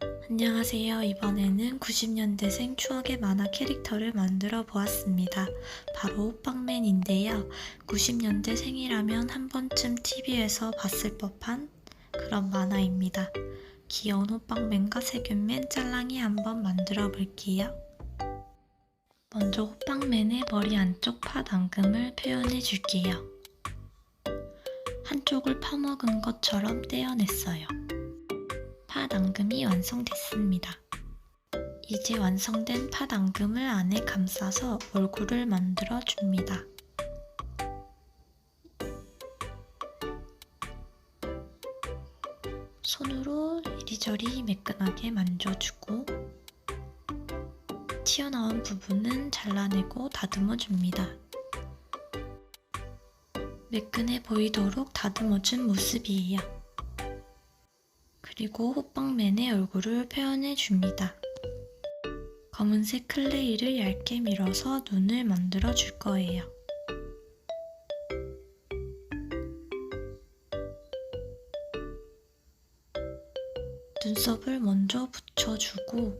안녕하세요. 이번에는 90년대생 추억의 만화 캐릭터를 만들어 보았습니다. 바로 호빵맨인데요. 90년대생이라면 한 번쯤 TV에서 봤을 법한 그런 만화입니다. 귀여운 호빵맨과 세균맨 짤랑이 한번 만들어 볼게요. 먼저 호빵맨의 머리 안쪽 팥 앙금을 표현해 줄게요. 한쪽을 파먹은 것처럼 떼어냈어요. 팥 앙금이 완성됐습니다. 이제 완성된 팥 앙금을 안에 감싸서 얼굴을 만들어 줍니다. 손으로 이리저리 매끈하게 만져주고 튀어나온 부분은 잘라내고 다듬어 줍니다. 매끈해 보이도록 다듬어 준 모습이에요. 그리고 호빵맨의 얼굴을 표현해 줍니다. 검은색 클레이를 얇게 밀어서 눈을 만들어 줄 거예요. 눈썹을 먼저 붙여주고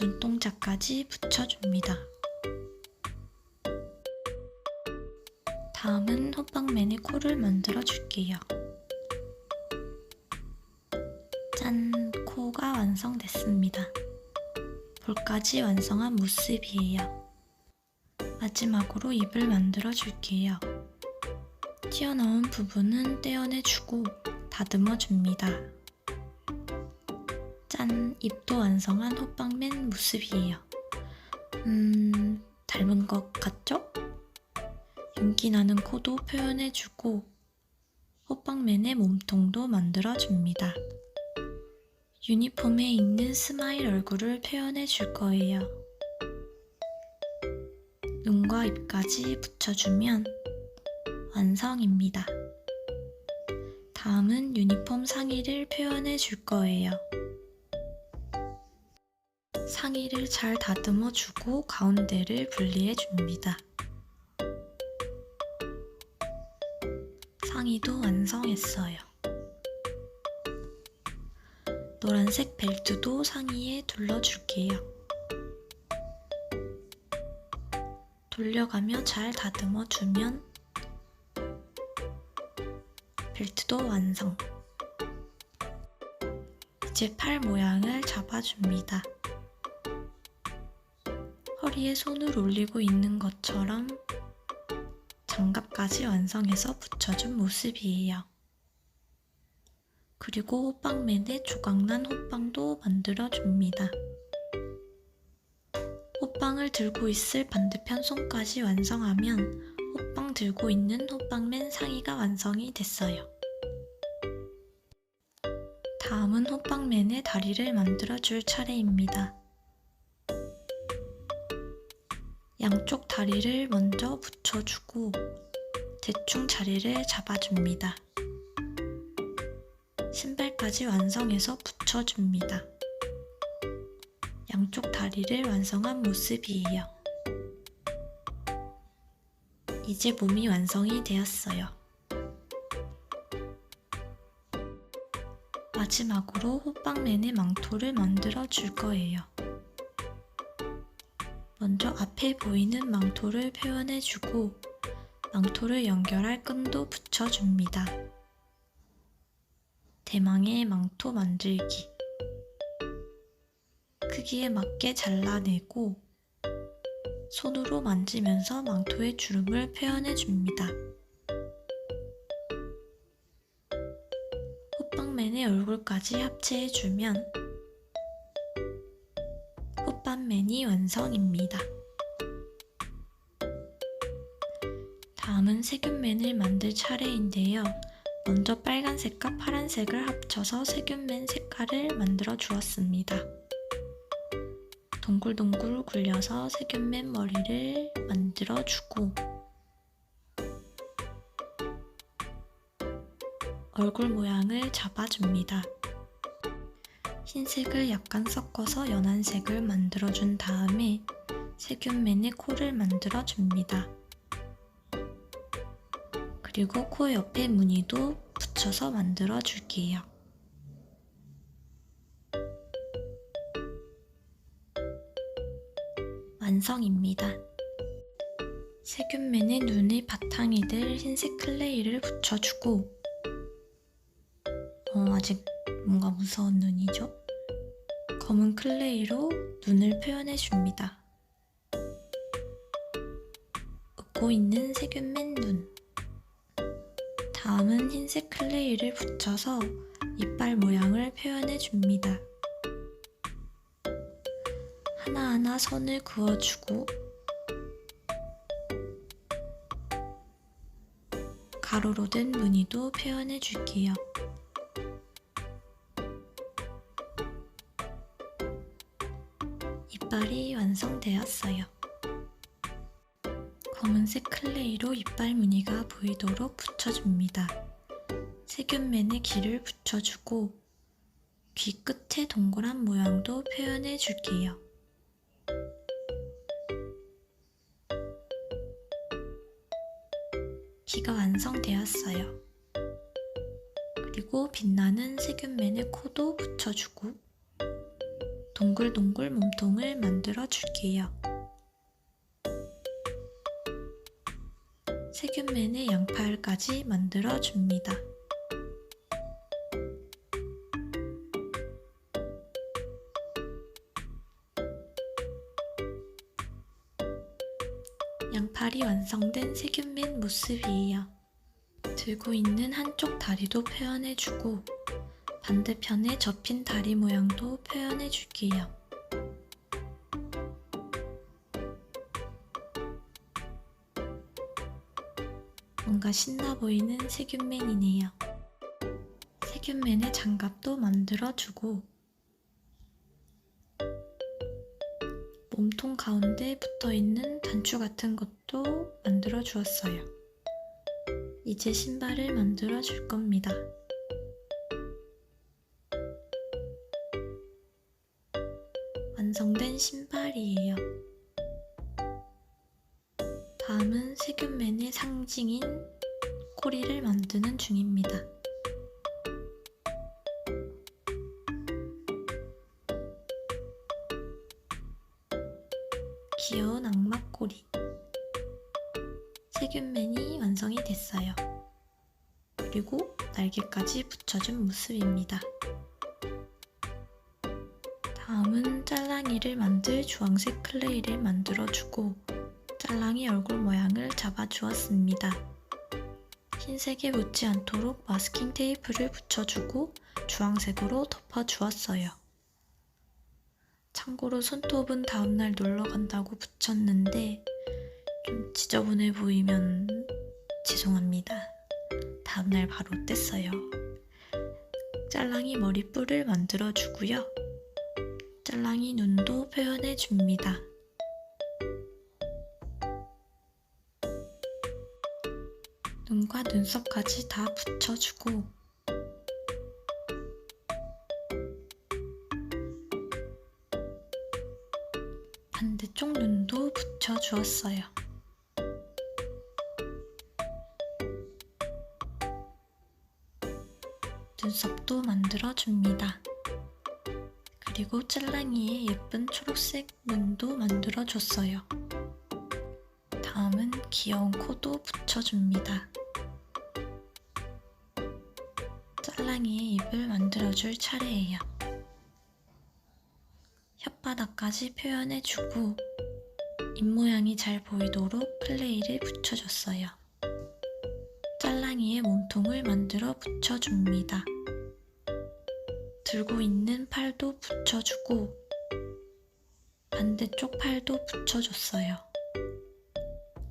눈동자까지 붙여줍니다. 다음은 호빵맨의 코를 만들어 줄게요. 짠! 코가 완성됐습니다. 볼까지 완성한 모습이에요. 마지막으로 입을 만들어 줄게요. 튀어나온 부분은 떼어내주고 다듬어 줍니다. 짠! 입도 완성한 호빵맨 모습이에요. 음, 닮은 것 같죠? 윤기 나는 코도 표현해주고 호빵맨의 몸통도 만들어줍니다. 유니폼에 있는 스마일 얼굴을 표현해줄 거예요. 눈과 입까지 붙여주면 완성입니다. 다음은 유니폼 상의를 표현해 줄 거예요. 상의를 잘 다듬어 주고 가운데를 분리해 줍니다. 상의도 완성했어요. 노란색 벨트도 상의에 둘러줄게요. 돌려가며 잘 다듬어 주면 벨트도 완성. 이제 팔 모양을 잡아줍니다. 허리에 손을 올리고 있는 것처럼 장갑까지 완성해서 붙여준 모습이에요. 그리고 호빵맨의 조각난 호빵도 만들어줍니다. 호빵을 들고 있을 반대편 손까지 완성하면 호빵 들고 있는 호빵맨 상의가 완성이 됐어요. 다음은 호빵맨의 다리를 만들어줄 차례입니다. 양쪽 다리를 먼저 붙여주고 대충 자리를 잡아줍니다. 신발까지 완성해서 붙여줍니다. 양쪽 다리를 완성한 모습이에요. 이제 몸이 완성이 되었어요. 마지막으로 호빵맨의 망토를 만들어 줄 거예요. 먼저 앞에 보이는 망토를 표현해주고 망토를 연결할 끈도 붙여줍니다. 대망의 망토 만들기 크기에 맞게 잘라내고 손으로 만지면서 망토의 주름을 표현해줍니다. 호빵맨의 얼굴까지 합체해주면 호빵맨이 완성입니다. 다음은 세균맨을 만들 차례인데요. 먼저 빨간색과 파란색을 합쳐서 세균맨 색깔을 만들어 주었습니다. 동글동글 굴려서 세균맨 머리를 만들어 주고 얼굴 모양을 잡아줍니다. 흰색을 약간 섞어서 연한 색을 만들어준 다음에 세균맨의 코를 만들어줍니다. 그리고 코 옆에 무늬도 붙여서 만들어 줄게요. 완성입니다. 세균맨의 눈의 바탕이 될 흰색 클레이를 붙여주고 어, 아직 뭔가 무서운 눈이죠? 검은 클레이로 눈을 표현해 줍니다. 웃고 있는 세균맨 눈. 다음은 흰색 클레이를 붙여서 이빨 모양을 표현해 줍니다. 하나하나 선을 그어주고 가로로 된 무늬도 표현해 줄게요. 이빨이 완성되었어요. 검은색 클레이로 이빨 무늬가 보이도록 붙여줍니다. 세균맨의 귀를 붙여주고 귀 끝에 동그란 모양도 표현해 줄게요. 귀가 완성되었어요. 그리고 빛나는 세균맨의 코도 붙여주고 동글동글 몸통을 만들어 줄게요. 세균맨의 양팔까지 만들어 줍니다. 양팔이 완성된 세균맨 모습이에요. 들고 있는 한쪽 다리도 표현해주고 반대편에 접힌 다리 모양도 표현해 줄게요. 뭔가 신나 보이는 세균맨이네요. 세균맨의 장갑도 만들어주고 몸통 가운데 붙어 있는 단추 같은 것도 만들어 주었어요. 이제 신발을 만들어 줄 겁니다. 완성된 신발이에요. 다음은 세균맨의 상징인 꼬리를 만드는 중입니다. 귀여운 악마 꼬리. 세균맨이 완성이 됐어요. 그리고 날개까지 붙여준 모습입니다. 다음은 짤랑이를 만들 주황색 클레이를 만들어주고 짤랑이 얼굴 모양을 잡아주었습니다. 흰색에 묻지 않도록 마스킹 테이프를 붙여주고 주황색으로 덮어주었어요. 참고로 손톱은 다음날 놀러 간다고 붙였는데 좀 지저분해 보이면 죄송합니다. 다음날 바로 뗐어요. 짤랑이 머리뿔을 만들어 주고요. 짤랑이 눈도 표현해 줍니다. 눈과 눈썹까지 다 붙여주고 반대쪽 눈도 붙여주었어요. 눈썹도 만들어줍니다. 그리고 짤랑이의 예쁜 초록색 눈도 만들어줬어요. 다음은 귀여운 코도 붙여줍니다. 짤랑이의 입을 만들어줄 차례예요. 혓바닥까지 표현해주고 입모양이 잘 보이도록 클레이를 붙여줬어요. 짤랑이의 몸통을 만들어 붙여줍니다. 들고 있는 팔도 붙여주고 반대쪽 팔도 붙여줬어요.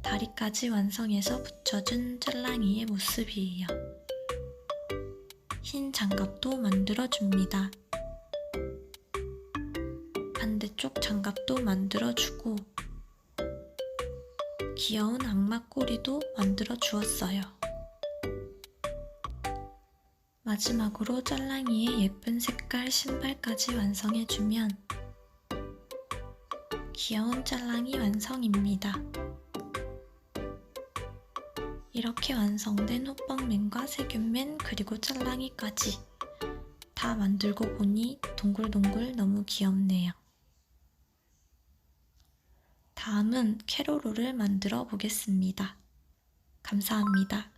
다리까지 완성해서 붙여준 짤랑이의 모습이에요. 흰 장갑도 만들어줍니다. 반대쪽 장갑도 만들어주고 귀여운 악마 꼬리도 만들어 주었어요. 마지막으로 짤랑이의 예쁜 색깔 신발까지 완성해주면 귀여운 짤랑이 완성입니다. 이렇게 완성된 호빵맨과 세균맨 그리고 짤랑이까지 다 만들고 보니 동글동글 너무 귀엽네요. 다음은 캐로로를 만들어 보겠습니다. 감사합니다.